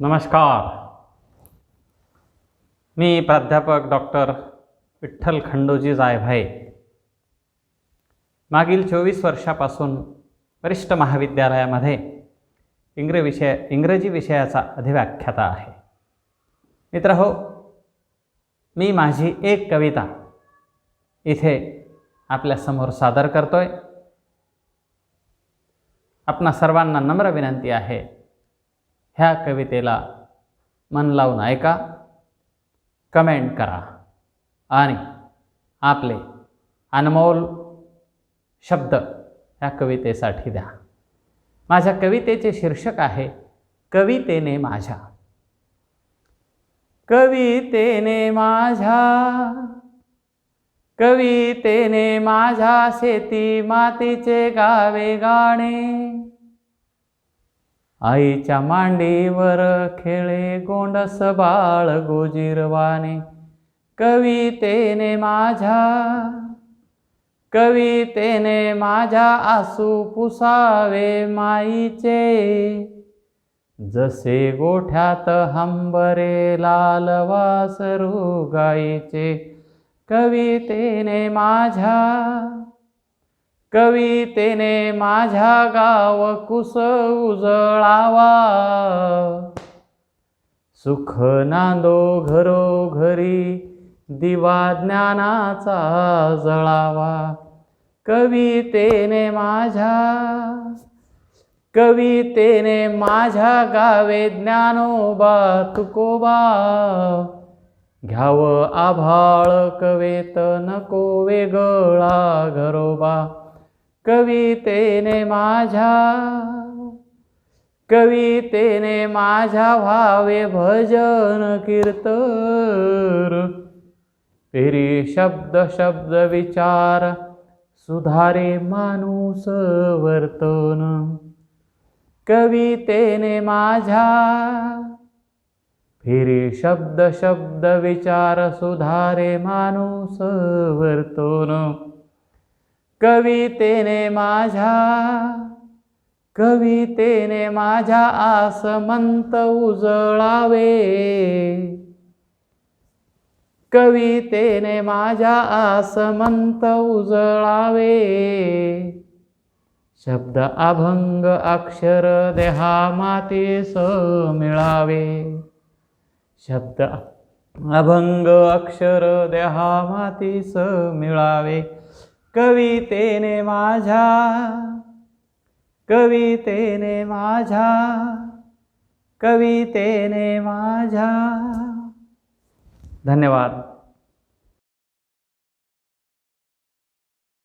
नमस्कार. मी प्राध्यापक डॉक्टर विठ्ठल खंडोजी जायभाई मागील चोवीस वर्षापासून वरिष्ठ महाविद्यालयामध्ये इंग्र विषय इंग्रजी विषयाचा अधिव्याख्याता आहे. मित्र हो मी माझी एक कविता इथे आपल्यासमोर सादर करतोय. आपणा सर्वांना नम्र विनंती आहे. ह्या कवितेला मन लावून ऐका कमेंट करा आणि आपले अनमोल शब्द ह्या कवितेसाठी द्या. माझ्या कवितेचे शीर्षक आहे कवितेने माझ्या. कवितेने माझ्या कवितेने माझ्या शेती मातीचे गावे गाणे. आईच्या मांडीवर खेळे गोंडस बाळ गोजीरवाने कवितेने माझ्या कवितेने माझ्या आसू पुसावे माईचे. जसे गोठ्यात हंबरे लाल वासरू गाईचे कवितेने माझ्या कवितेने माझ्या गाव कुस उजळावा. सुख नांदो घरोघरी दिवा ज्ञानाचा जळावा. कवितेने माझ्या कवितेने माझ्या गावे ज्ञानोबा तुकोबा. घ्याव आभाळ कवेत नको वेगळा घरोबा. कवितेने माझ्या कवितेने माझ्या व्हावे भजन कीर्तन. पेरी शब्द शब्द विचार सुधारे माणूस वर्तन. कवितेने माझ्या फिरी शब्द शब्द विचार सुधारे माणूस वर्तन. कवितेने माझ्या कवितेने माझ्या आसमंत उजळावे. कवितेने माझ्या आसमंत उजळावे. शब्द अभंग अक्षर देहा मातीस मिळावे. शब्द अभंग अक्षर देहा मातीस मिळावे. कवितेने माझ्या कवितेने माझ्या कवितेने माझ्या. धन्यवाद.